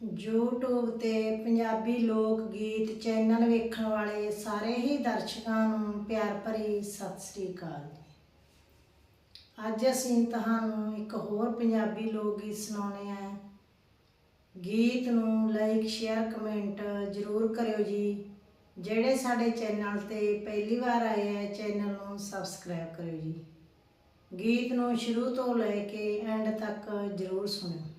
YouTube ਤੇ ਪੰਜਾਬੀ ਲੋਕ ਗੀਤ ਚੈਨਲ ਵੇਖਣ ਵਾਲੇ ਸਾਰੇ ਹੀ ਦਰਸ਼ਕਾਂ ਨੂੰ ਪਿਆਰ ਭਰੀ ਸਤਿ ਸ੍ਰੀ ਅਕਾਲ ਅੱਜ ਅਸੀਂ ਤੁਹਾਨੂੰ ਇੱਕ ਹੋਰ ਪੰਜਾਬੀ ਲੋਕ ਗੀਤ ਸੁਣਾਉਣੇ ਆ। ਗੀਤ ਨੂੰ ਲਾਈਕ ਸ਼ੇਅਰ ਕਮੈਂਟ ਜ਼ਰੂਰ ਕਰਿਓ ਜੀ। ਜਿਹੜੇ ਸਾਡੇ ਚੈਨਲ ਤੇ ਪਹਿਲੀ ਵਾਰ ਆਏ ਆ ਚੈਨਲ ਨੂੰ ਸਬਸਕ੍ਰਾਈਬ ਕਰਿਓ ਜੀ। ਗੀਤ ਨੂੰ ਸ਼ੁਰੂ ਤੋਂ ਲੈ ਕੇ ਐਂਡ ਤੱਕ ਜ਼ਰੂਰ ਸੁਣਿਓ।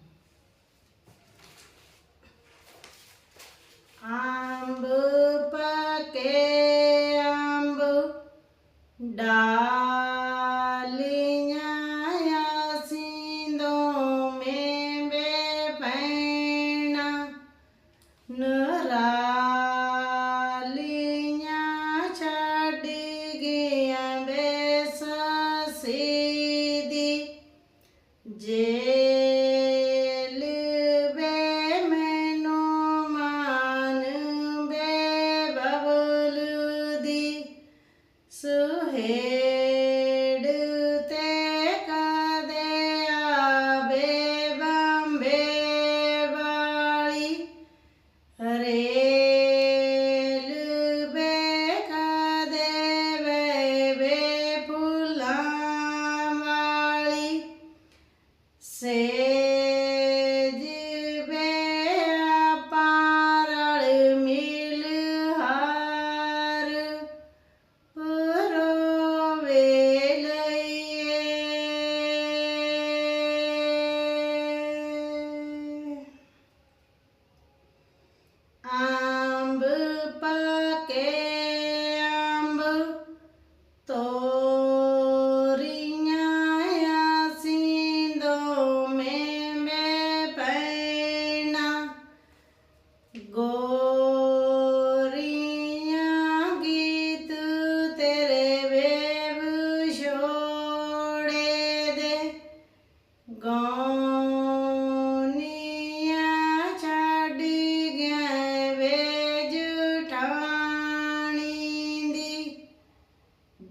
રે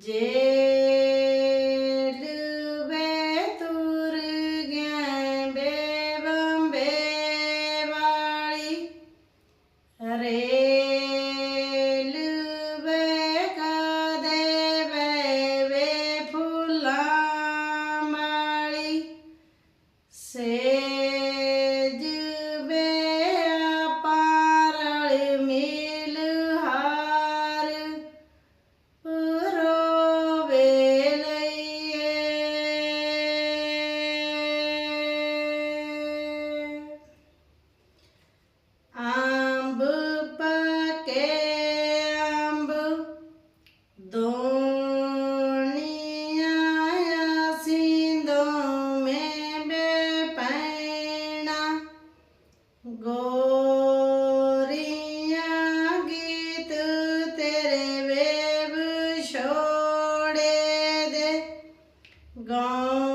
J 刚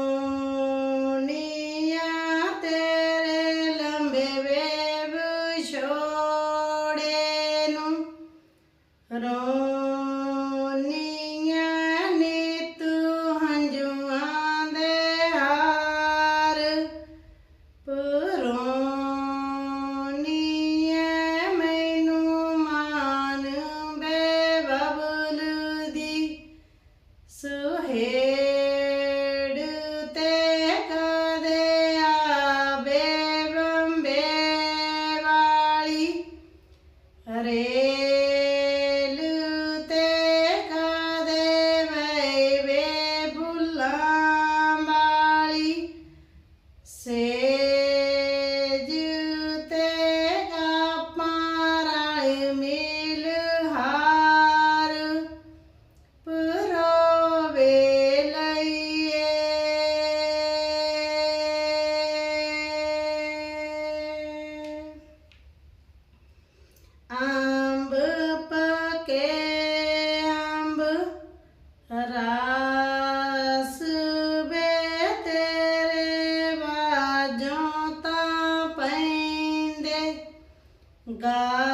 the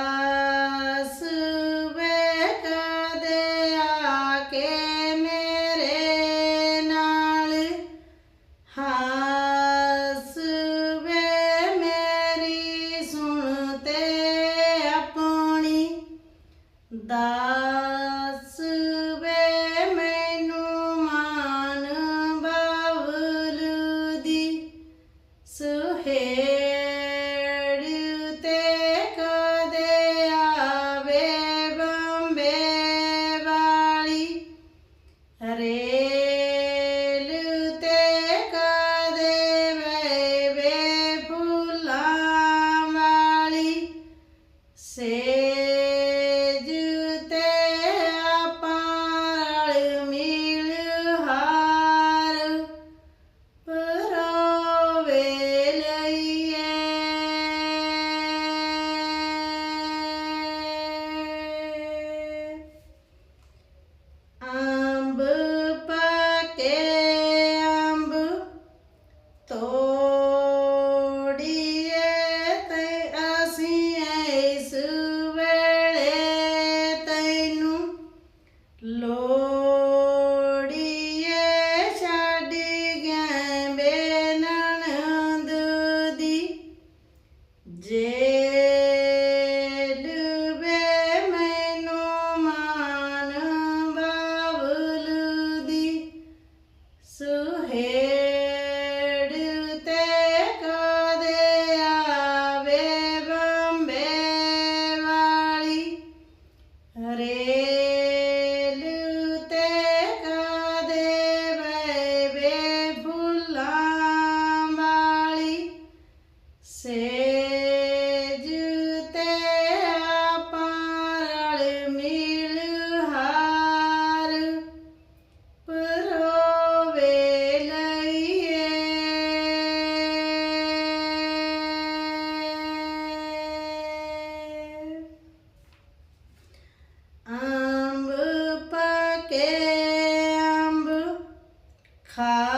6. camp. Ka.